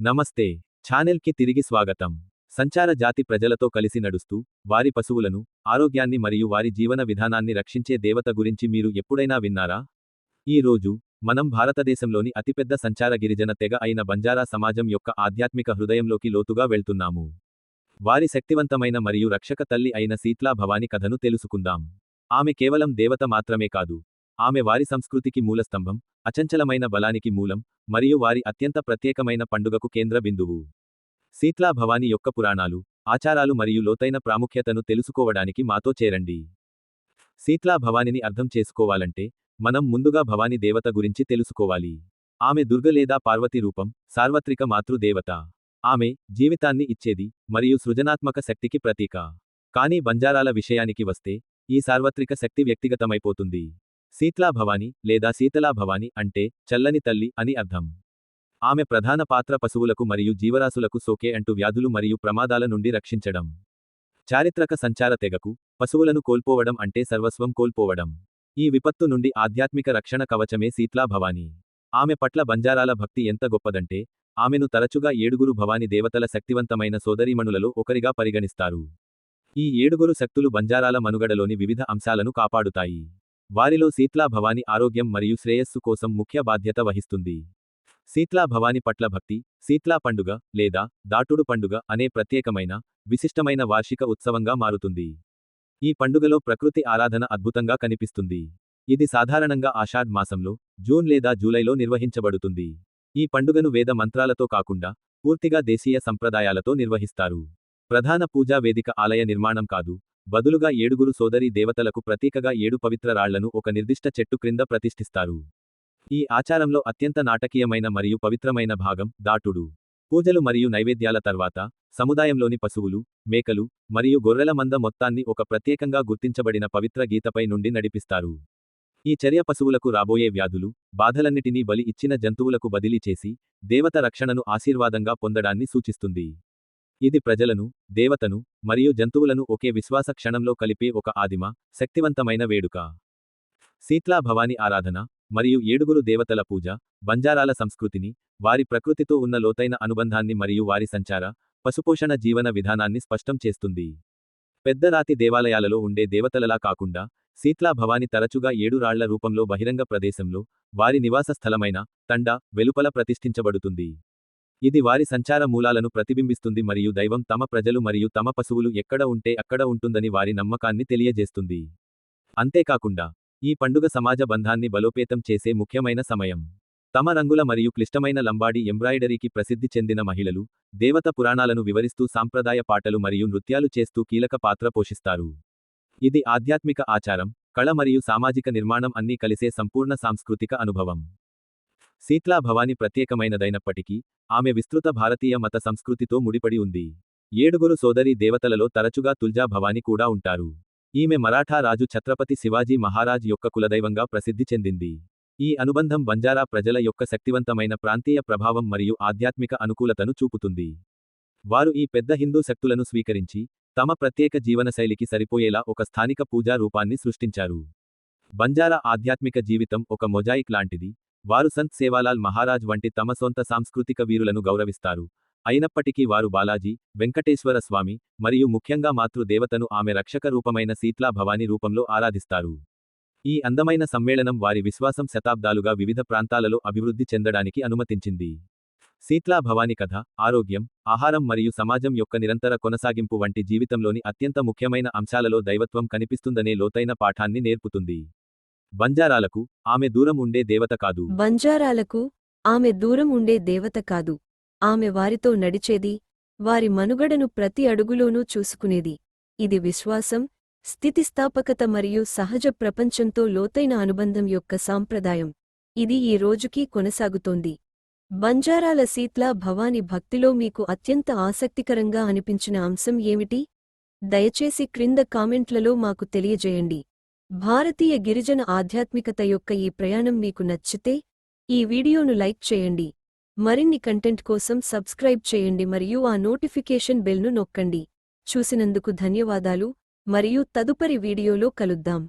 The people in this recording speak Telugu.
నమస్తే ఛానెల్కి తిరిగి స్వాగతం. సంచార జాతి ప్రజలతో కలిసి నడుస్తూ వారి పశువులను ఆరోగ్యాన్ని మరియు వారి జీవన విధానాన్ని రక్షించే దేవత గురించి మీరు ఎప్పుడైనా విన్నారా? ఈ రోజు మనం భారతదేశంలోని అతిపెద్ద సంచార గిరిజన తెగ అయిన బంజారా సమాజం యొక్క ఆధ్యాత్మిక హృదయంలోకి లోతుగా వెళ్తున్నాము. వారి శక్తివంతమైన మరియు రక్షక తల్లి అయిన శీత్లాభవాని కథను తెలుసుకుందాం. ఆమె కేవలం దేవత మాత్రమే కాదు ఆమె వారి సంస్కృతికి మూలస్తంభం అచంచలమైన బలానికి మూలం మరియు వారి అత్యంత ప్రత్యేకమైన పండుగకు కేంద్ర బిందువు. శీత్లా భవాని యొక్క పురాణాలు ఆచారాలు మరియు లోతైన ప్రాముఖ్యతను తెలుసుకోవడానికి మాతో చేరండి. శీత్లా భవానిని అర్థం చేసుకోవాలంటే మనం ముందుగా భవాని దేవత గురించి తెలుసుకోవాలి. ఆమె దుర్గ లేదా పార్వతి రూపం సార్వత్రిక మాతృదేవత. ఆమె జీవితాన్ని ఇచ్చేది మరియు సృజనాత్మక శక్తికి ప్రతీక. కానీ బంజారాల విషయానికి వస్తే ఈ సార్వత్రిక శక్తి వ్యక్తిగతమైపోతుంది. శీత్లాభవాని లేదా శీతలాభవాని అంటే చల్లని తల్లి అని అర్థం. ఆమె ప్రధాన పాత్ర పశువులకు మరియు జీవరాశులకు సోకే అంటు వ్యాధులు మరియు ప్రమాదాల నుండి రక్షించడం. చారిత్రక సంచార తెగకు పశువులను కోల్పోవడం అంటే సర్వస్వం కోల్పోవడం. ఈ విపత్తు నుండి ఆధ్యాత్మిక రక్షణ కవచమే శీత్లా భవాని ఆమె పట్ల బంజారాల భక్తి ఎంత గొప్పదంటే ఆమెను తరచుగా ఏడుగురు భవాని దేవతల శక్తివంతమైన సోదరీమణులలో ఒకరిగా పరిగణిస్తారు. ఈ ఏడుగురు శక్తులు బంజారాల మనుగడలోని వివిధ అంశాలను కాపాడుతాయి. వారిలో శీత్లా భవాని ఆరోగ్యం మరియు శ్రేయస్సు కోసం ముఖ్య బాధ్యత వహిస్తుంది. శీత్లా భవాని పట్ల భక్తి శీత్లా పండుగ లేదా దాటుడు పండుగ అనే ప్రత్యేకమైన విశిష్టమైన వార్షిక ఉత్సవంగా మారుతుంది. ఈ పండుగలో ప్రకృతి ఆరాధన అద్భుతంగా కనిపిస్తుంది. ఇది సాధారణంగా ఆషాఢ్ మాసంలో జూన్ లేదా జూలైలో నిర్వహించబడుతుంది. ఈ పండుగను వేద మంత్రాలతో కాకుండా పూర్తిగా దేశీయ సంప్రదాయాలతో నిర్వహిస్తారు. ప్రధాన పూజా వేదిక ఆలయ నిర్మాణం కాదు బదులుగా ఏడుగురు సోదరి దేవతలకు ప్రతీకగా ఏడు పవిత్ర రాళ్ళను ఒక నిర్దిష్ట చెట్టు క్రింద ప్రతిష్ఠిస్తారు. ఈ ఆచారంలో అత్యంత నాటకీయమైన మరియు పవిత్రమైన భాగం దాటుడు. పూజలు మరియు నైవేద్యాల తర్వాత సముదాయంలోని పశువులు మేకలు మరియు గొర్రెల మంద మొత్తాన్ని ఒక ప్రత్యేకంగా గుర్తించబడిన పవిత్ర గీతపై నుండి నడిపిస్తారు. ఈ చర్య పశువులకు రాబోయే వ్యాధులు బాధలన్నిటినీ బలి ఇచ్చిన జంతువులకు బదిలీ చేసి దేవత రక్షణను ఆశీర్వాదంగా పొందడాన్ని సూచిస్తుంది. ఇది ప్రజలను దేవతను మరియు జంతువులను ఒకే విశ్వాస క్షణంలో కలిపే ఒక ఆదిమ శక్తివంతమైన వేడుక. శీత్లా భవాని ఆరాధన మరియు ఏడుగురు దేవతల పూజ బంజారాల సంస్కృతిని వారి ప్రకృతితో ఉన్న లోతైన అనుబంధాన్ని మరియు వారి సంచార పశుపోషణ జీవన విధానాన్ని స్పష్టం చేస్తుంది. పెద్దరాతి దేవాలయాలలో ఉండే దేవతలలా కాకుండా శీత్లా భవాని తరచుగా ఏడు రాళ్ళ రూపంలో బహిరంగ ప్రదేశంలో వారి నివాస స్థలమైన తండా వెలుపల ప్రతిష్ఠించబడుతుంది. ఇది వారి సంచార మూలాలను ప్రతిబింబిస్తుంది మరియు దైవం తమ ప్రజలు మరియు తమ పశువులు ఎక్కడ ఉంటే అక్కడ ఉంటుందని వారి నమ్మకాన్ని తెలియజేస్తుంది. అంతేకాకుండా ఈ పండుగ సమాజ బంధాన్ని బలోపేతం చేసే ముఖ్యమైన సమయం. తమ రంగుల మరియు క్లిష్టమైన లంబాడి ఎంబ్రాయిడరీకి ప్రసిద్ధి చెందిన మహిళలు దేవత పురాణాలను వివరిస్తూ సాంప్రదాయ పాటలు మరియు నృత్యాలు చేస్తూ కీలక పాత్ర పోషిస్తారు. ఇది ఆధ్యాత్మిక ఆచారం కళ మరియు సామాజిక నిర్మాణం అన్నీ కలిసే సంపూర్ణ సాంస్కృతిక అనుభవం. భవాని ప్రత్యేకమైనదైనప్పటికీ ఆమె విస్తృత భారతీయ మత సంస్కృతితో ముడిపడి ఉంది. ఏడుగురు సోదరి దేవతలలో తరచుగా తుల్జా భవాని కూడా ఉంటారు. ఈమె మరాఠా రాజు ఛత్రపతి శివాజీ మహారాజ్ యొక్క కులదైవంగా ప్రసిద్ధి చెందింది. ఈ అనుబంధం బంజారా ప్రజల యొక్క శక్తివంతమైన ప్రాంతీయ ప్రభావం మరియు ఆధ్యాత్మిక అనుకూలతను చూపుతుంది. వారు ఈ పెద్ద హిందూ శక్తులను స్వీకరించి తమ ప్రత్యేక జీవనశైలికి సరిపోయేలా ఒక స్థానిక పూజా రూపాన్ని సృష్టించారు. బంజారా ఆధ్యాత్మిక జీవితం ఒక మొజాయిక్ లాంటిది వారు సంత్ సేవాలాల్ మహారాజ్ వంటి తమ సొంత సాంస్కృతిక వీరులను గౌరవిస్తారు. అయినప్పటికీ వారు బాలాజీ వెంకటేశ్వర స్వామి మరియు ముఖ్యంగా మాతృ దేవతను ఆమె రక్షక రూపమైన సీత్లా భవాని రూపంలో ఆరాధిస్తారు. ఈ అందమైన సమ్మేళనం వారి విశ్వాసం శతాబ్దాలుగా వివిధ ప్రాంతాలలో అభివృద్ధి చెందడానికి అనుమతించింది. సీత్లా భవాని కథ ఆరోగ్యం ఆహారం మరియు సమాజం యొక్క నిరంతర కొనసాగింపు వంటి జీవితంలోని అత్యంత ముఖ్యమైన అంశాలలో దైవత్వం కనిపిస్తుందనే లోతైన పాఠాన్ని నేర్పుతుంది. బంజారాలకు ఆమె దూరం ఉండే దేవత కాదు. బంజారాలకు ఆమె దూరం ఉండే దేవత కాదు. ఆమె వారితో నడిచేది వారి మనుగడను ప్రతి అడుగులోనూ చూసుకునేది. ఇది విశ్వాసం స్థితిస్థాపకత మరియు సహజ ప్రపంచంతో లోతైన అనుబంధం యొక్క సాంప్రదాయం. ఇది ఈ రోజుకీ కొనసాగుతోంది. బంజారాల సీత్లా భవాని భక్తిలో మీకు అత్యంత ఆసక్తికరంగా అనిపించిన అంశం ఏమిటి? దయచేసి క్రింద కామెంట్లలో మాకు తెలియజేయండి. భారతీయ గిరిజన ఆధ్యాత్మికత యొక్క ఈ ప్రయాణం మీకు నచ్చితే ఈ వీడియోను లైక్ చేయండి. మరిన్ని కంటెంట్ కోసం సబ్స్క్రైబ్ చేయండి మరియు ఆ నోటిఫికేషన్ బెల్ను నొక్కండి. చూసినందుకు ధన్యవాదాలు. మరియు తదుపరి వీడియోలో కలుద్దాం.